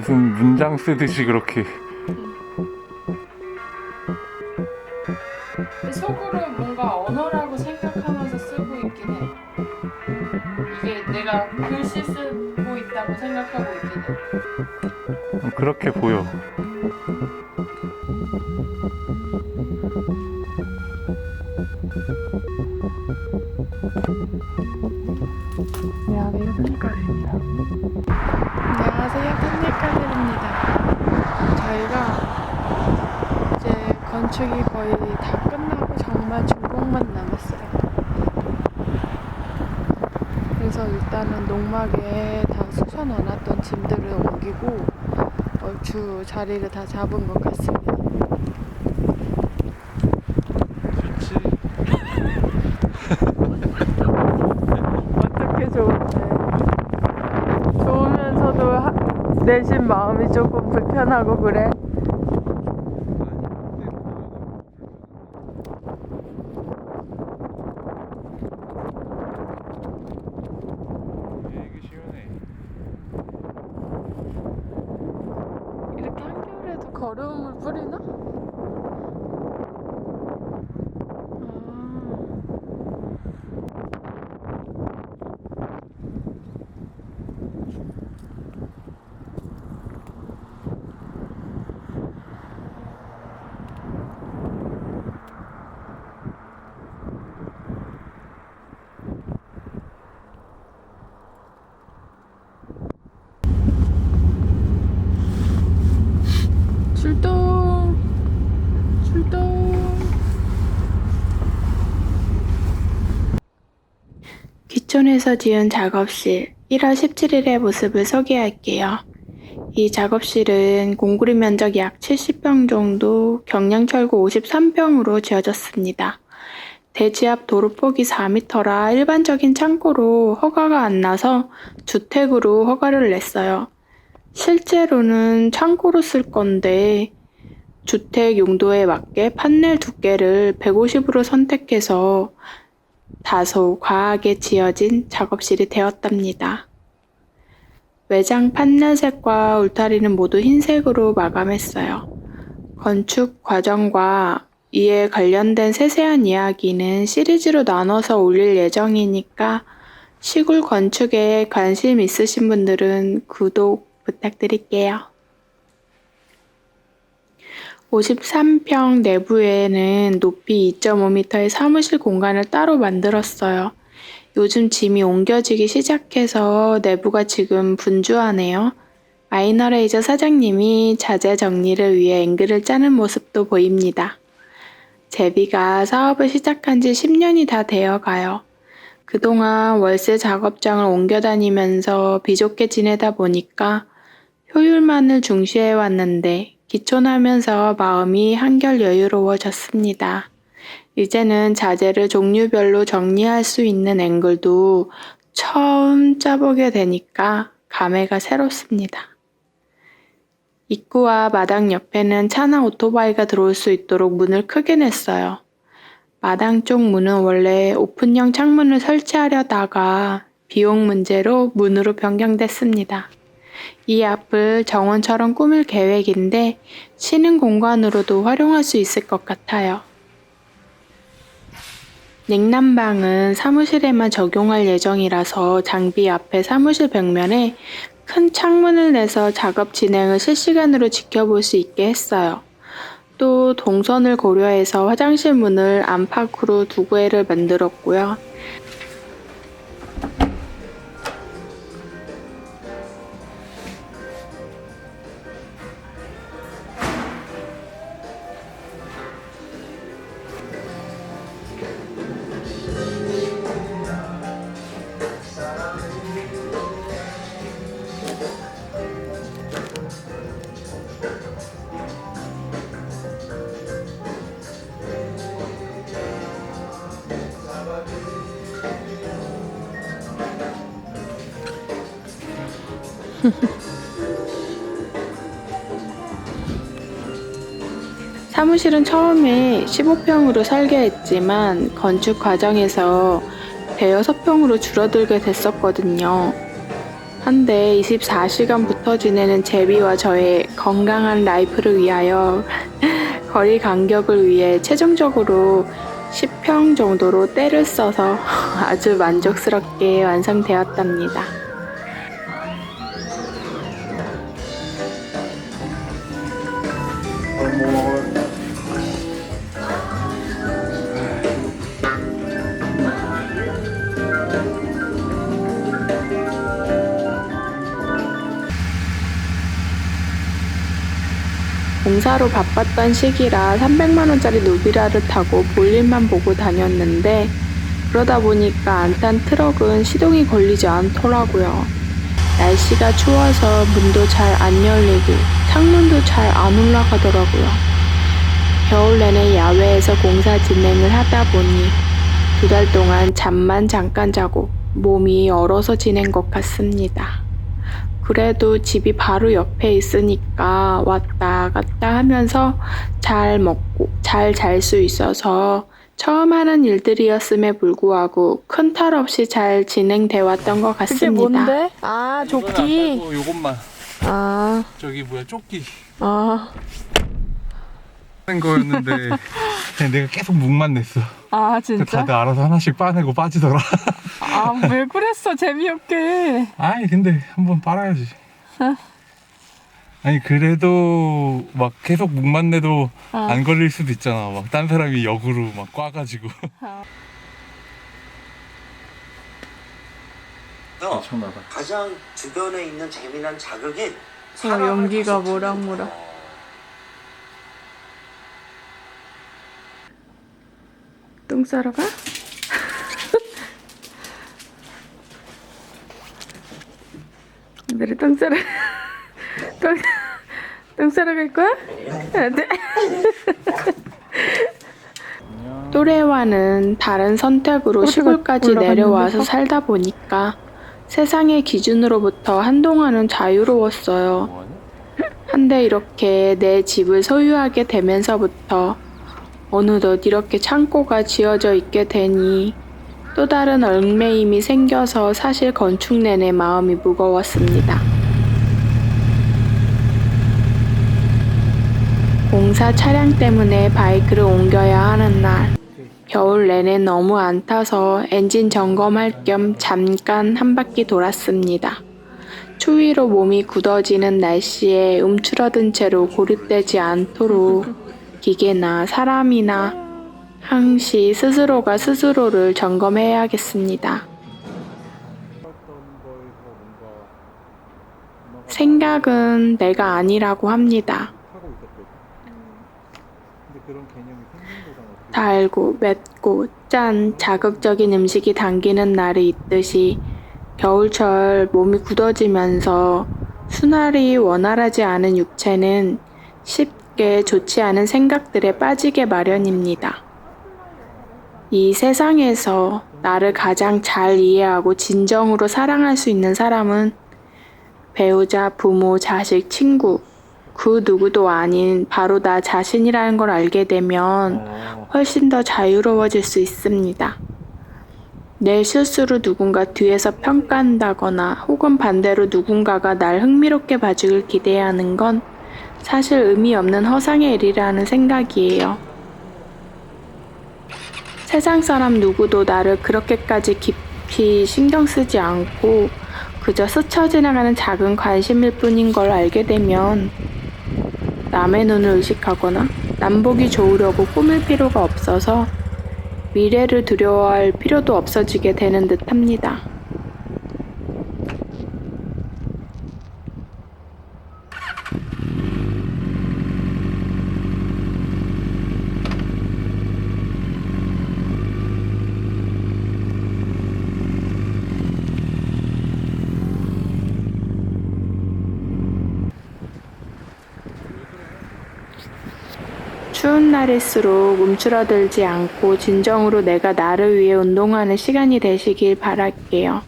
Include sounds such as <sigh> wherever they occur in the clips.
무슨 문장 쓰듯이 그렇게 근데 속으로 뭔가 언어라고 생각하면서 쓰고 있긴 해. 이게 내가 글씨 쓰고 있다고 생각하고 있긴 해. 그렇게 보여. 건축이 거의 다 끝나고 정말 준공만 남았어요. 그래서 일단은 농막에 다 쑤셔 넣어놨던 짐들을 옮기고 얼추 자리를 다 잡은 것 같습니다. 좋지. 어떻게 좋은데? 좋으면서도 하- 내심 마음이 조금 불편하고 그래. 이게 시원해. 이렇게 한겨울에도 거름을 뿌리나? 아. 출동! 출동! 기촌에서 지은 작업실 1월 17일의 모습을 소개할게요. 이 작업실은 공구리 면적 약 70평 정도, 경량철구 53평으로 지어졌습니다. 대지 앞 도로폭이 4m라 일반적인 창고로 허가가 안 나서 주택으로 허가를 냈어요. 실제로는 창고로 쓸 건데 주택 용도에 맞게 판넬 두께를 150으로 선택해서 다소 과하게 지어진 작업실이 되었답니다. 외장 판넬색과 울타리는 모두 흰색으로 마감했어요. 건축 과정과 이에 관련된 세세한 이야기는 시리즈로 나눠서 올릴 예정이니까 시골 건축에 관심 있으신 분들은 구독 부탁드릴게요. 53평 내부에는 높이 2.5m의 사무실 공간을 따로 만들었어요. 요즘 짐이 옮겨지기 시작해서 내부가 지금 분주하네요. 마이너레이저 사장님이 자재 정리를 위해 앵글을 짜는 모습도 보입니다. 제비가 사업을 시작한 지 10년이 다 되어 가요. 그동안 월세 작업장을 옮겨 다니면서 비좁게 지내다 보니까 효율만을 중시해 왔는데 기촌하면서 마음이 한결 여유로워졌습니다. 이제는 자재를 종류별로 정리할 수 있는 앵글도 처음 짜보게 되니까 감회가 새롭습니다. 입구와 마당 옆에는 차나 오토바이가 들어올 수 있도록 문을 크게 냈어요. 마당 쪽 문은 원래 오픈형 창문을 설치하려다가 비용 문제로 문으로 변경됐습니다. 이 앞을 정원처럼 꾸밀 계획인데 쉬는 공간으로도 활용할 수 있을 것 같아요. 냉난방은 사무실에만 적용할 예정이라서 장비 앞에 사무실 벽면에 큰 창문을 내서 작업 진행을 실시간으로 지켜볼 수 있게 했어요. 또 동선을 고려해서 화장실 문을 안팎으로 두 개를 만들었고요. <laughs> 사무실은 처음에 15평으로 설계했지만 건축 과정에서 대여섯 평으로 줄어들게 됐었거든요. 한데 24시간 붙어 지내는 제비와 저의 건강한 라이프를 위하여 <laughs> 거리 간격을 위해 최종적으로 10평 정도로 때를 써서 <laughs> 아주 만족스럽게 완성되었답니다. 공사로 바빴던 시기라 300만원짜리 누비라를 타고 볼일만 보고 다녔는데 그러다 보니까 안 탄 트럭은 시동이 걸리지 않더라고요. 날씨가 추워서 문도 잘 안 열리고 창문도 잘 안 올라가더라고요. 겨울 내내 야외에서 공사 진행을 하다 보니 두 달 동안 잠만 잠깐 자고 몸이 얼어서 지낸 것 같습니다. 그래도 집이 바로 옆에 있으니까 왔다 갔다 하면서 잘 먹고 잘 잘 수 있어서 처음 하는 일들이었음에 불구하고 큰 탈 없이 잘 진행돼 왔던 것 그게 같습니다. 뭔데? 아 조끼. 요것만 아, 저기 뭐야 조끼 아, 하는 거였는데 그냥 <laughs> 내가 계속 묵만 냈어. 아그 진짜? 다들 알아서 하나씩 빠내고 빠지더라. 아 왜 그랬어 재미없게. 아니 근데 한번 빨아야지. 아니 그래도 막 계속 묵만 내도 어. 안 걸릴 수도 있잖아. 막 딴 사람이 역으로 막 꽈가지고. 너 엄청나다. 가장 주변에 있는 재미난 자극이 연기가 사람을 모락모락. <laughs> <laughs> 똥 싸러 가? 오늘은 똥 싸러 똥, 똥 싸러 갈 거야? 안 돼. <laughs> 또래와는 다른 선택으로 시골까지? 내려와서 살다 보니까 세상의 기준으로부터 한동안은 자유로웠어요. 한데 이렇게 내 집을 소유하게 되면서부터 어느덧 이렇게 창고가 지어져 있게 되니 또 다른 얽매임이 생겨서 사실 건축 내내 마음이 무거웠습니다. 공사 차량 때문에 바이크를 옮겨야 하는 날. 겨울 내내 너무 안 타서 엔진 점검할 겸 잠깐 한 바퀴 돌았습니다. 추위로 몸이 굳어지는 날씨에 움츠러든 채로 고립되지 않도록 기계나 사람이나 항시 스스로가 스스로를 점검해야겠습니다. 생각은 내가 아니라고 합니다. 달고 맵고 짠 자극적인 음식이 당기는 날이 있듯이 겨울철 몸이 굳어지면서 순활이 원활하지 않은 육체는 좋지 않은 생각들에 빠지게 마련입니다. 이 세상에서 나를 가장 잘 이해하고 진정으로 사랑할 수 있는 사람은 배우자, 부모, 자식, 친구, 그 누구도 아닌 바로 나 자신이라는 걸 알게 되면 훨씬 더 자유로워질 수 있습니다. 내 실수를 누군가 뒤에서 평가한다거나 혹은 반대로 누군가가 날 흥미롭게 봐주길 기대하는 건 사실 의미 없는 허상의 일이라는 생각이에요. 세상 사람 누구도 나를 그렇게까지 깊이 신경 쓰지 않고 그저 스쳐 지나가는 작은 관심일 뿐인 걸 알게 되면 남의 눈을 의식하거나 남보기 좋으려고 꾸밀 필요가 없어서 미래를 두려워할 필요도 없어지게 되는 듯 합니다. 추운 날일수록 움츠러들지 않고 진정으로 내가 나를 위해 운동하는 시간이 되시길 바랄게요.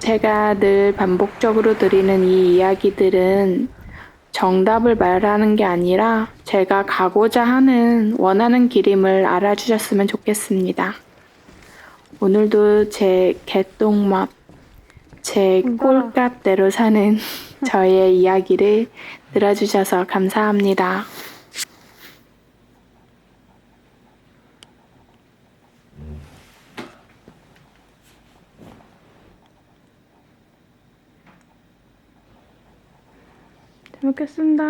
제가 늘 반복적으로 드리는 이 이야기들은 정답을 말하는 게 아니라 제가 가고자 하는 원하는 길임을 알아주셨으면 좋겠습니다. 오늘도 제 개똥맛, 제 꼴값대로 사는 <laughs> 저의 이야기를 들어주셔서 감사합니다. 잘 먹겠습니다.